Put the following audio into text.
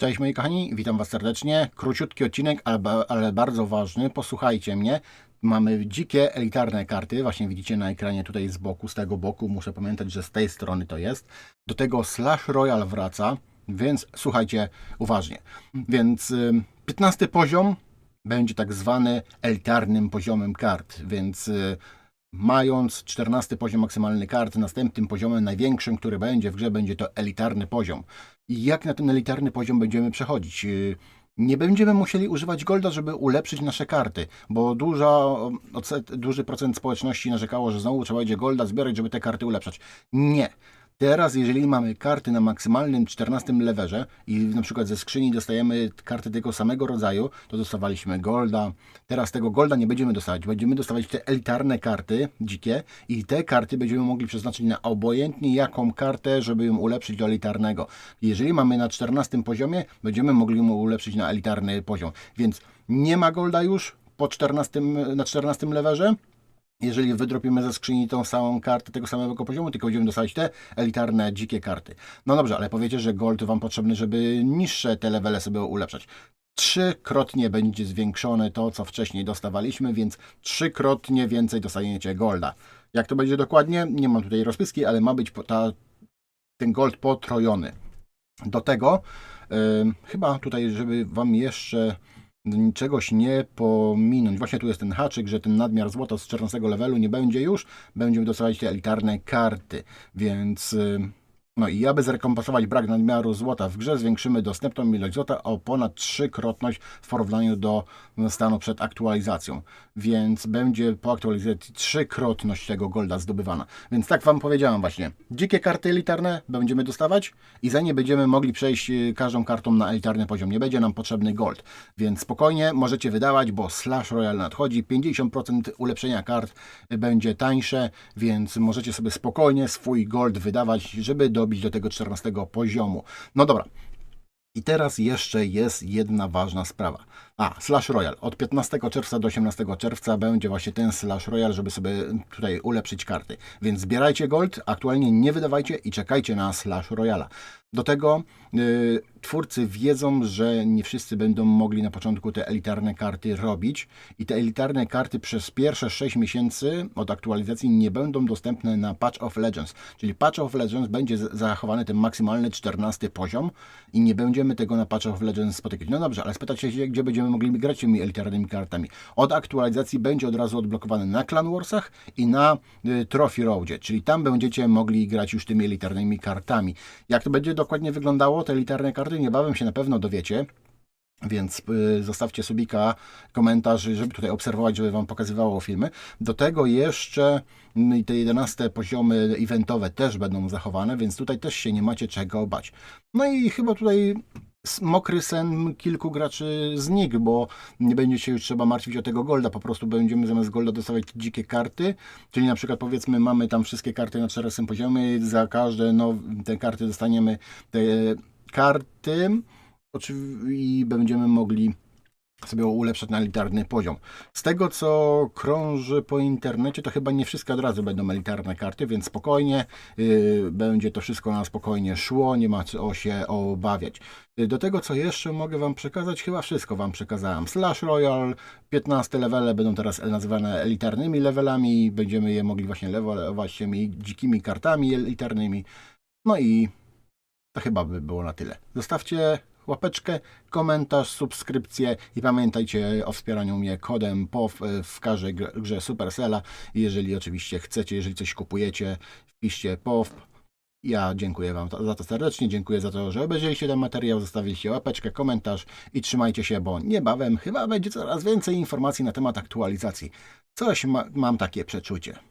Cześć moi kochani, witam Was serdecznie. Króciutki odcinek, ale, ale bardzo ważny. Posłuchajcie mnie. Mamy dzikie, elitarne karty. Właśnie widzicie na ekranie tutaj z boku, z tego boku. Muszę pamiętać, że z tej strony to jest. Do tego Slash Royal wraca, więc słuchajcie uważnie. Więc ym, 15 poziom będzie tak zwany elitarnym poziomem kart, więc y, mając 14 poziom maksymalny kart, następnym poziomem największym, który będzie w grze, będzie to elitarny poziom. I jak na ten elitarny poziom będziemy przechodzić? Yy, Nie będziemy musieli używać golda, żeby ulepszyć nasze karty, bo duża, duży procent społeczności narzekało, że znowu trzeba będzie golda zbierać, żeby te karty ulepszać. Nie. Teraz, jeżeli mamy karty na maksymalnym 14 leverze i na przykład ze skrzyni dostajemy karty tego samego rodzaju, to dostawaliśmy golda. Teraz tego golda nie będziemy dostawać. Będziemy dostawać te elitarne karty dzikie i te karty będziemy mogli przeznaczyć na obojętnie jaką kartę, żeby ją ulepszyć do elitarnego. Jeżeli mamy na 14 poziomie, będziemy mogli ją ulepszyć na elitarny poziom. Więc nie ma golda już po 14, na 14 leverze jeżeli wydropimy ze skrzyni tą samą kartę tego samego poziomu, tylko będziemy dostawać te elitarne, dzikie karty. No dobrze, ale powiecie, że gold Wam potrzebny, żeby niższe te levele sobie ulepszać. Trzykrotnie będzie zwiększone to, co wcześniej dostawaliśmy, więc trzykrotnie więcej dostaniecie golda. Jak to będzie dokładnie? Nie mam tutaj rozpiski, ale ma być ta, ten gold potrojony. Do tego ym, chyba tutaj, żeby Wam jeszcze czegoś nie pominąć. Właśnie tu jest ten haczyk, że ten nadmiar złota z 14 levelu nie będzie już, będziemy dostawać te elitarne karty, więc y, no i aby zrekompensować brak nadmiaru złota w grze, zwiększymy dostępną ilość złota o ponad trzykrotność w porównaniu do stanu przed aktualizacją. Więc będzie po aktualizacji trzykrotność tego golda zdobywana. Więc tak Wam powiedziałem właśnie. Dzikie karty elitarne będziemy dostawać i za nie będziemy mogli przejść y, każdą kartą na elitarny poziom. Nie będzie nam potrzebny gold. Więc spokojnie możecie wydawać, bo Slash Royal nadchodzi. 50% ulepszenia kart będzie tańsze, więc możecie sobie spokojnie swój gold wydawać, żeby dobić do tego 14 poziomu. No dobra. I teraz jeszcze jest jedna ważna sprawa. A, Slash Royal. Od 15 czerwca do 18 czerwca będzie właśnie ten Slash Royal, żeby sobie tutaj ulepszyć karty. Więc zbierajcie gold, aktualnie nie wydawajcie i czekajcie na Slash Royala. Do tego y, twórcy wiedzą, że nie wszyscy będą mogli na początku te elitarne karty robić i te elitarne karty przez pierwsze 6 miesięcy od aktualizacji nie będą dostępne na Patch of Legends. Czyli Patch of Legends będzie zachowany ten maksymalny 14 poziom i nie będziemy tego na Patch of Legends spotykać. No dobrze, ale spytacie się, gdzie będziemy mogli grać tymi elitarnymi kartami. Od aktualizacji będzie od razu odblokowany na Clan Warsach i na y, Trophy Roadzie, czyli tam będziecie mogli grać już tymi elitarnymi kartami. Jak to będzie dokładnie wyglądało, te elitarne karty, niebawem się na pewno dowiecie. Więc y, zostawcie subika, komentarz, żeby tutaj obserwować, żeby Wam pokazywało filmy. Do tego jeszcze i te 11 poziomy eventowe też będą zachowane, więc tutaj też się nie macie czego bać. No i chyba tutaj mokry sen kilku graczy znikł, bo nie będzie się już trzeba martwić o tego golda, po prostu będziemy zamiast golda dostawać dzikie karty, czyli na przykład powiedzmy mamy tam wszystkie karty na 14 poziomie, za każde no, te karty dostaniemy te karty. I będziemy mogli sobie ulepszać na elitarny poziom. Z tego, co krąży po internecie, to chyba nie wszystkie od razu będą elitarne karty, więc spokojnie yy, będzie to wszystko na spokojnie szło, nie ma co się obawiać. Yy, Do tego, co jeszcze mogę Wam przekazać, chyba wszystko Wam przekazałem. Slash Royal, 15 levele będą teraz nazywane elitarnymi levelami, będziemy je mogli właśnie levelować tymi dzikimi kartami elitarnymi. No i to chyba by było na tyle. Zostawcie łapeczkę, komentarz, subskrypcję i pamiętajcie o wspieraniu mnie kodem POW w każdej gr- grze Supercella. Jeżeli oczywiście chcecie, jeżeli coś kupujecie, wpiszcie POW. Ja dziękuję Wam za to serdecznie, dziękuję za to, że obejrzeliście ten materiał, zostawiliście łapeczkę, komentarz i trzymajcie się, bo niebawem chyba będzie coraz więcej informacji na temat aktualizacji. Coś ma, mam takie przeczucie.